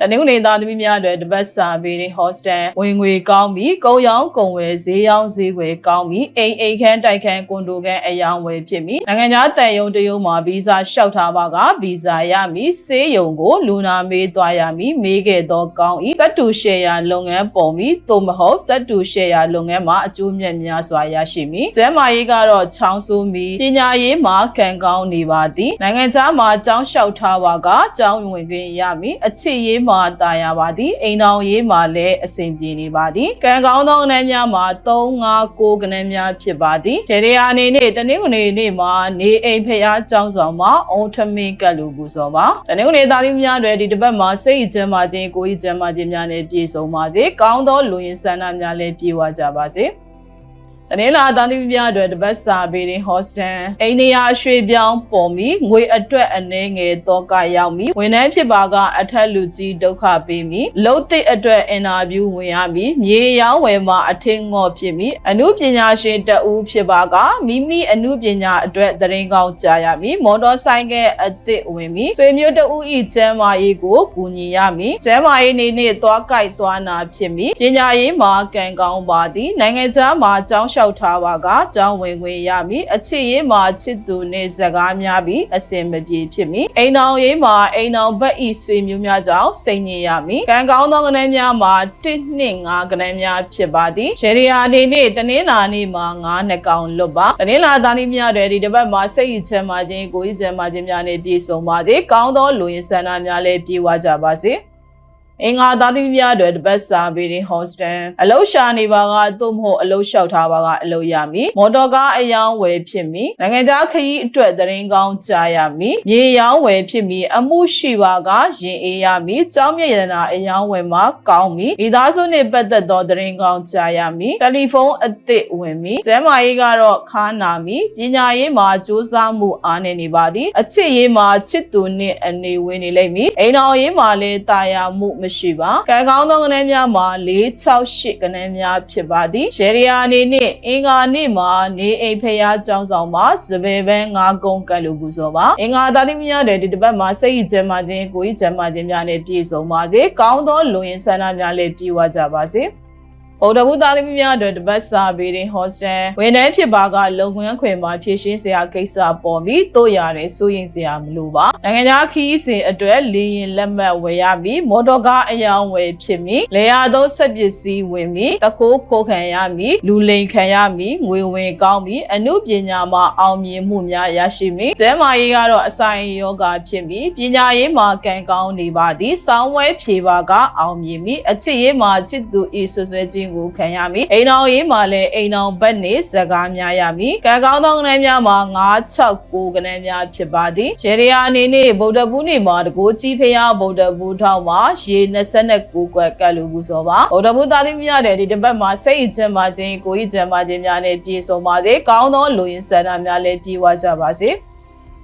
တနင်္ဂနွေသားသမီးများအတွက်တပတ်စာပေတွေ hostel ဝင်ငွေကောင်းပြီးကုံရောင်းကုံဝယ်ဈေးရောင်းဈေးဝယ်ကောင်းပြီးအိမ်အိမ်ခန်းတိုက်ခန်းကွန်ဒိုခန်းအယောင်ဝယ်ဖြစ်ပြီးနိုင်ငံခြားတန်ယုံတရုံမှာဗီဇာလျှောက်ထားပါကဗီဇာရမည်စေးရုံကိုလူနာမေးသွားရမည်မေးခဲ့သောကောင်းဤသတ္တုရှယ်ယာလုပ်ငန်းပေါ်ပြီးသို့မဟုတ်သတ္တုရှယ်ယာလုပ်ငန်းမှာအကျိုးမြတ်များစွာရရှိမည်ကျမ်းမာရေးကတော့ချောင်းဆိုးမီပညာရေးမှာကံကောင်းနေပါသည်နိုင်ငံခြားမှာကျောင်းလျှောက်ထားပါကကျောင်းဝင်ခွင့်ရမည်အချစ်ရေးမှာတာယာပါသည်အိမ်တော်ရေးမှာလည်းအဆင်ပြေနေပါသည်ကံကောင်းသောကဏ္ဍများမှာ3 5 9ကဏ္ဍများဖြစ်ပါသည်ဒေရီယာအနေနဲ့တနင်္ဂနွေနေ့မှာနေအိမ်ဖျားကျောင်းဆောင်မှာအော်ထမင်းကတ်လူပူဇော်ပါတနင်္ဂနွေသားသမီးများတွေဒီတစ်ပတ်မှာစိတ်ကျမ်းမာခြင်းကိုယ်ကြီးကျမ်းမာခြင်းများနဲ့ပြည့်စုံပါစေကောင်းသောလူရင်းဆန္ဒများလည်းပြည့်ဝကြပါစေ တနင်္လာသားသမီးများအတွက်တပတ်စာပေရင် hostel အိန္ဒိယရွှေပြောင်းပေါ်ပြီးငွေအတွက်အနေငယ်တော့ကရောက်ပြီးဝန်ထမ်းဖြစ်ပါကအထက်လူကြီးဒုက္ခပေးပြီးလုံသစ်အတွက်အင်တာဗျူးဝင်ရပြီးမြေရောင်းဝယ်မှာအထင်ငေါ့ဖြစ်ပြီးအမှုပညာရှင်တဦးဖြစ်ပါကမိမိအမှုပညာအတွက်သတရင်ကောင်းကြာရပြီးမော်တော်ဆိုင်ကယ်အသစ်ဝင်ပြီးဆွေမျိုးတဦးဤကျမ်းမာရေးကိုကူညီရမည်ကျမ်းမာရေးနေနဲ့သွားကြိုက်သွားနာဖြစ်ပြီးပညာရေးမှာကံကောင်းပါသည်နိုင်ငံခြားမှာကျောင်းလျှောက်ထားပါကကျောင်းဝင်ခွင့်ရမည်အချစ်ရေးမှာချစ်သူနဲ့စကားများပြီးအစင်မပြေဖြစ်မည်အိမ်တော်ရေးမှာအိမ်တော်ဘက်ဤဆွေမျိုးများကြောင့်စိတ်ညစ်ရမည်ကံကောင်းသောကဏ္ဍများမှာ1နှင့်5ကဏ္ဍများဖြစ်ပါသည်ရှရီယာအနေနဲ့တနင်္လာနေ့မှာ9နှစ်ကောင်လွတ်ပါတနင်္လာသားသမီးများတွေဒီတစ်ပတ်မှာစိတ်ရည်ချမ်းသာခြင်းကိုယ်ရည်ချမ်းသာခြင်းများနဲ့ပြည့်စုံပါစေကောင်းသောလူရင်းဆန္ဒများလည်းပြည့်ဝကြပါစေ အင်္ဂါသားသမီးများအတွက်တပတ်စာပေရင် hostel အလုရှာနေပါကသို့မဟုတ်အလုလျှောက်ထားပါကအလုရမည်မော်တော်ကားအယောင်းဝယ်ဖြစ်မည်နိုင်ငံခြားခရီးအတွက်သတရင်ကောင်းကြာရမည်မြေရောင်းဝယ်ဖြစ်မည်အမှုရှိပါကရင်အေးရမည်ကြောင်းမြရနာအယောင်းဝယ်မှာကောင်းမည်မိသားစုနှင့်ပတ်သက်သောသတရင်ကောင်းကြာရမည်တယ်လီဖုန်းအသစ်ဝင်မည်ကျမ်းမာရေးကတော့ခါနာမည်ပညာရေးမှာစူးစမ်းမှုအားနည်းနေပါသည်အချစ်ရေးမှာချစ်သူနှင့်အနေဝင်နေလိမ့်မည်အိမ်တော်ရေးမှာလည်းတာယာမှုမရှိပါကံကောင်းသောကဏ္ဍများမှာ4 6 8ကဏ္ဍများဖြစ်ပါသည်ရေရီယာအနေနဲ့အင်္ဂါနေ့မှာနေအိမ်ဖျားကျောင်းဆောင်မှာစပယ်ပန်း၅ကုန်းကတ်လူပူဇော်ပါအင်္ဂါသားသမီးများတဲ့ဒီတစ်ပတ်မှာစိတ်ရည်ကျမ်းမာခြင်းကိုယ်ရည်ကျမ်းမာခြင်းများနဲ့ပြည့်စုံပါစေကောင်းသောလူရင်းဆန္ဒများလည်းပြည့်ဝကြပါစေ ဗုဒ္ဓဘုသားသမီးများအတွက်တပတ်စာပေရင် hostel ဝန်ထမ်းဖြစ်ပါကလုံခွင့်ခွင်မှာဖြည့်ရှင်းစရာကိစ္စပေါ်ပြီးတို့ရတယ်စိုးရင်စရာမလိုပါနိုင်ငံခြားခီးစဉ်အတွက်လေရင်လက်မှတ်ဝယ်ရပြီးမော်တော်ကားအယောင်းဝယ်ဖြစ်ပြီးလေယာသုံးဆက်ပစ္စည်းဝင်ပြီးတကိုးခိုးခံရပြီးလူလိန်ခံရပြီးငွေဝင်ကောင်းပြီးအမှုပညာမှာအောင်မြင်မှုများရရှိပြီးကျမ်းမာရေးကတော့အဆိုင်ယောဂဖြစ်ပြီးပညာရေးမှာကံကောင်းနေပါသည်စောင်းဝဲဖြေပါကအောင်မြင်ပြီးအချစ်ရေးမှာချစ်သူဤဆွဆွဲခြင်းကိုခံရမည်အိမ်တော်ရေးမှာလည်းအိမ်တော်ဘက်နေစကားများရမည်ကံကောင်းသောကဏ္ဍများမှာ9 6 9ကဏ္ဍများဖြစ်ပါသည်ရေရီယာအနေနဲ့ဗုဒ္ဓဘူးနေ့မှာတကိုးကြီးဖျားဗုဒ္ဓဘူးထောက်မှာရေ29ကွက်ကတ်လူဘူးဆိုပါဗုဒ္ဓဘူးသားသမီးများတဲ့ဒီတစ်ပတ်မှာစိတ်အချမ်းပါခြင်းကိုယ်ကြီးချမ်းပါခြင်းများနဲ့ပြည့်စုံပါစေကောင်းသောလူရင်းဆန္ဒများလည်းပြည့်ဝကြပါစေ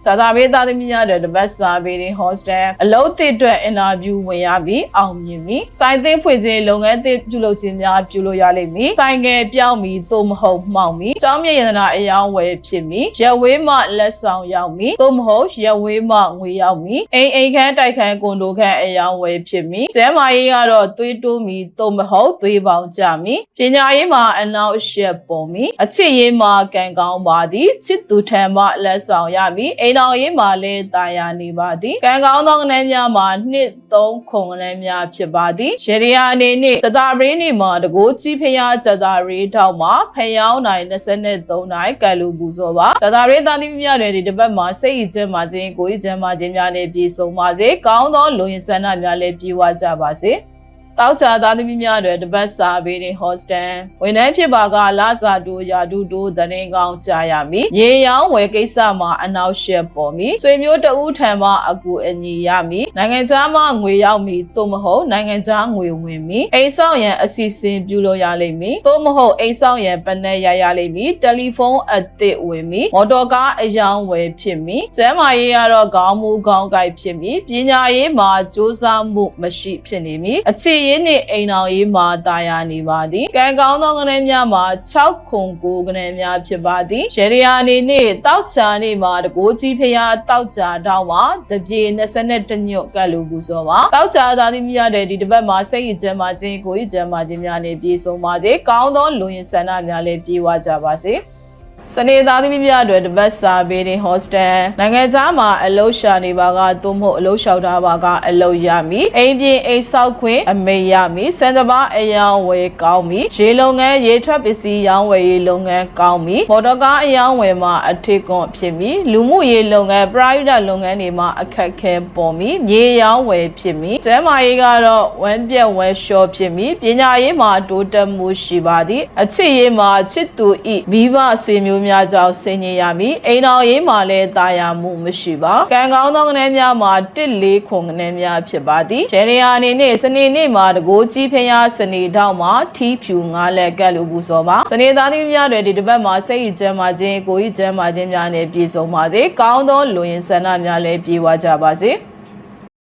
သာသာပေးသားသမီးများတဲ့တပတ်စာပေရင် hostel အလုပ်သစ်အတွက်အင်တာဗျူးဝင်ရပြီးအောင်မြင်ပြီးစိုင်းသစ်ဖွင့်ခြင်းလုပ်ငန်းသစ်ပြုလုပ်ခြင်းများပြုလုပ်ရလိမ့်မည်။ဆိုင်ငယ်ပြောင်းပြီးသို့မဟုတ်မှောင်ပြီးကျောင်းမြေရတနာအယောင်းဝယ်ဖြစ်ပြီးရဝေးမှလက်ဆောင်ရောက်ပြီးသို့မဟုတ်ရဝေးမှငွေရောက်ပြီးအိမ်အိမ်ခန်းတိုက်ခန်းကွန်ဒိုခန်းအယောင်းဝယ်ဖြစ်ပြီးကျမ်းမာရေးကတော့သွေးတိုးပြီးသို့မဟုတ်သွေးပေါင်ကြပြီးပညာရေးမှာအနောက်ရှက်ပေါ်ပြီးအချစ်ရေးမှာကံကောင်းပါသည်ချစ်သူထံမှလက်ဆောင်ရပြီးအိမ်တော်ရေးမှာလည်းတာယာနေပါသည်ကံကောင်းသောကဏ္ဍများမှာနှစ်သုံးခုကဏ္ဍများဖြစ်ပါသည်ရေရီယာအနေနဲ့သတာပရင်းနေမှာတကိုးကြီးဖျားဇတာရီထောက်မှာဖျောင်းနိုင်23နိုင်ကလူပူဇော်ပါဇတာရီသားသမီးများတွေဒီတစ်ပတ်မှာစိတ်ရည်ကျမ်းမာခြင်းကိုယ်ရည်ကျမ်းမာခြင်းများနဲ့ပြည့်စုံပါစေကောင်းသောလူရင်းဆန္ဒများလည်းပြည့်ဝကြပါစေ တောက်ချာသားသမီးများတွေတပတ်စာပေးတဲ့ hostel ဝန်ထမ်းဖြစ်ပါကလာစာတူရာတူတူတရင်ကောင်းကြာရမည်ရေရောင်းဝယ်ကိစ္စမှာအနောက်ရှက်ပေါ်မည်ဆွေမျိုးတဦးထံမှအကူအညီရမည်နိုင်ငံခြားမှငွေရောက်မည်သို့မဟုတ်နိုင်ငံခြားငွေဝင်မည်အိမ်ဆောင်ရန်အစီအစဉ်ပြုလို့ရလိမ့်မည်သို့မဟုတ်အိမ်ဆောင်ရန်ပနက်ရရလိမ့်မည်တယ်လီဖုန်းအသစ်ဝင်မည်မော်တော်ကားအယောင်းဝယ်ဖြစ်မည်ကျမ်းမာရေးကတော့ခေါင်းမူခေါင်းကိုက်ဖြစ်မည်ပညာရေးမှာစူးစမ်းမှုမရှိဖြစ်နေမည်အခြေရေးနှင့်အိမ်တော်ရေးမှာတာယာနေပါသည်ကံကောင်းသောကနေ့များမှာ6ခု9ကနေ့များဖြစ်ပါသည်ရေရီယာအနေနဲ့တောက်ချာနေမှာတကိုးကြီးဖျားတောက်ချာတောင်းမှာတပြေ22ညွတ်ကတ်လူပူစောပါတောက်ချာသာသည်မြရတဲ့ဒီတစ်ပတ်မှာစိတ်ရည်ချမ်းသာခြင်းကိုယ်ရည်ချမ်းသာခြင်းများနဲ့ပြည့်စုံပါစေကောင်းသောလူရင်ဆန္ဒများလည်းပြေဝကြပါစေ စနေသားသမီးများအတွက်တပတ်စာပေးတဲ့ hostel နိုင်ငံခြားမှာအလုပ်ရှာနေပါကသို့မဟုတ်အလုပ်လျှောက်ထားပါကအလုပ်ရမည်အိမ်ပြင်အိမ်ဆောက်ခွင့်အမိတ်ရမည်စံတဘာအယောင်ဝယ်ကောင်းမည်ရေလုပ်ငန်းရေထွက်ပစ္စည်းရောင်းဝယ်ရေးလုပ်ငန်းကောင်းမည်မော်တော်ကားအယောင်ဝယ်မှာအထစ်ကွန်ဖြစ်မည်လူမှုရေးလုပ်ငန်း private လုပ်ငန်းတွေမှာအခက်ခဲပေါ်မည်မြေရောင်းဝယ်ဖြစ်မည်ကျန်းမာရေးကတော့ဝမ်းပြက်ဝမ်းလျှောဖြစ်မည်ပညာရေးမှာတိုးတက်မှုရှိပါသည်အချစ်ရေးမှာချစ်သူဤမိဘဆွေမျိုးများကြောင့်ဆင်ញင်ရမည်အိမ်တော်ရေးမှာလည်းတာယာမှုမရှိပါကံကောင်းသောကနေ့များမှာတစ်လေးခွန်ကနေ့များဖြစ်ပါသည်ဂျေရီယာအနေနဲ့စနေနေ့မှာတကိုးကြီးဖျားစနေတောက်မှာထီးဖြူငါးလက်ကတ်လို့ပူစောပါစနေသားသမီးများတွေဒီတစ်ပတ်မှာစိတ်ရည်ကျမ်းမာခြင်းကိုယ်ရည်ကျမ်းမာခြင်းများနဲ့ပြည့်စုံပါစေကောင်းသောလူရင်ဆန္ဒများလည်းပြေဝကြပါစေ